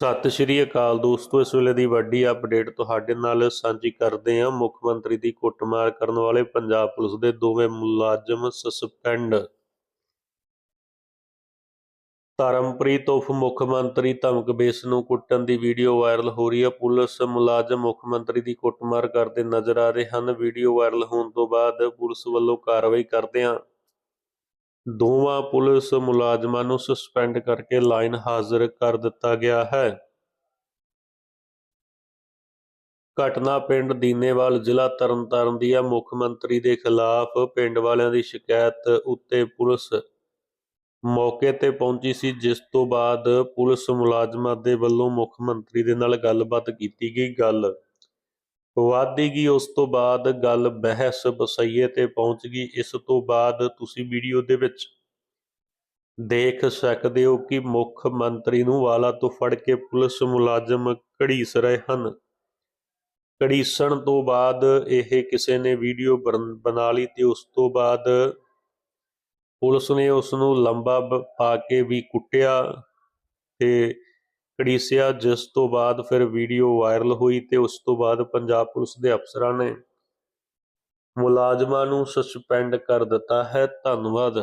ਸਤਿ ਸ਼੍ਰੀ ਅਕਾਲ ਦੋਸਤੋ, ਇਸ ਵੇਲੇ ਦੀ ਵੱਡੀ ਅਪਡੇਟ ਤੁਹਾਡੇ ਨਾਲ ਸਾਂਝੀ ਕਰਦੇ ਹਾਂ ਮੁੱਖ ਮੰਤਰੀ ਦੀ ਕੁੱਟਮਾਰ ਕਰਨ ਵਾਲੇ ਪੰਜਾਬ ਪੁਲਿਸ ਦੇ ਦੋਵੇਂ ਮੁਲਾਜ਼ਮ ਸਸਪੈਂਡ। ਧਰਮਪ੍ਰੀਤ ਉਫ ਮੁੱਖ ਮੰਤਰੀ ਧਮਕ ਬੇਸ ਨੂੰ ਕੁੱਟਣ ਦੀ ਵੀਡੀਓ ਵਾਇਰਲ ਹੋ ਰਹੀ ਹੈ। ਪੁਲਿਸ ਮੁਲਾਜ਼ਮ ਮੁੱਖ ਮੰਤਰੀ ਦੀ ਕੁੱਟਮਾਰ ਕਰਦੇ ਨਜ਼ਰ ਆ ਰਹੇ ਹਨ। ਵੀਡੀਓ ਵਾਇਰਲ ਹੋਣ ਤੋਂ ਬਾਅਦ ਪੁਲਿਸ ਵੱਲੋਂ ਕਾਰਵਾਈ ਕਰਦਿਆਂ ਦੋਵਾਂ ਪੁਲਿਸ ਮੁਲਾਜ਼ਮਾਂ ਨੂੰ ਸਸਪੈਂਡ ਕਰਕੇ ਲਾਈਨ ਹਾਜ਼ਰ ਕਰ ਦਿੱਤਾ ਗਿਆ ਹੈ। ਘਟਨਾ ਪਿੰਡ ਦੀਨੇਵਾਲ ਜ਼ਿਲ੍ਹਾ ਤਰਨਤਾਰਨ ਦੀ ਹੈ। ਮੁੱਖ ਮੰਤਰੀ ਦੇ ਖਿਲਾਫ ਪਿੰਡ ਵਾਲਿਆਂ ਦੀ ਸ਼ਿਕਾਇਤ ਉੱਤੇ ਪੁਲਿਸ ਮੌਕੇ ਤੇ ਪਹੁੰਚੀ ਸੀ, ਜਿਸ ਤੋਂ ਬਾਅਦ ਪੁਲਿਸ ਮੁਲਾਜ਼ਮਾਂ ਦੇ ਵੱਲੋਂ ਮੁੱਖ ਮੰਤਰੀ ਦੇ ਨਾਲ ਗੱਲਬਾਤ ਕੀਤੀ ਗਈ। ਗੱਲ ਵਾਦੀ ਗਈ, ਉਸ ਤੋਂ ਬਾਅਦ ਗੱਲ ਬਹਿਸ ਬਸਈਏ ਤੇ ਪਹੁੰਚ ਗਈ। ਇਸ ਤੋਂ ਬਾਅਦ ਤੁਸੀਂ ਵੀਡੀਓ ਦੇ ਵਿੱਚ ਦੇਖ ਸਕਦੇ ਹੋ ਕਿ ਮੁੱਖ ਮੰਤਰੀ ਨੂੰ ਵਾਲਾ ਤੋਂ ਫੜ ਕੇ ਪੁਲਿਸ ਮੁਲਾਜ਼ਮ ਘੜੀਸ ਰਹੇ ਹਨ। ਘੜੀਸਣ ਤੋਂ ਬਾਅਦ ਇਹ ਕਿਸੇ ਨੇ ਵੀਡੀਓ ਬਣ- ਬਣਾ ਲਈ ਤੇ ਉਸ ਤੋਂ ਬਾਅਦ ਪੁਲਿਸ ਨੇ ਉਸ ਨੂੰ ਲੰਬਾ ਪਾ ਕੇ ਵੀ ਕੁੱਟਿਆ ਤੇ ਕੜੀਸਿਆ, ਜਿਸ ਤੋਂ ਬਾਅਦ ਫਿਰ ਵੀਡੀਓ ਵਾਇਰਲ ਹੋਈ ਤੇ ਉਸ ਤੋਂ ਬਾਅਦ ਪੰਜਾਬ ਪੁਲਿਸ ਦੇ ਅਫਸਰਾਂ ਨੇ ਮੁਲਾਜ਼ਮਾਂ ਨੂੰ ਸਸਪੈਂਡ ਕਰ ਦਿੱਤਾ ਹੈ। ਧੰਨਵਾਦ।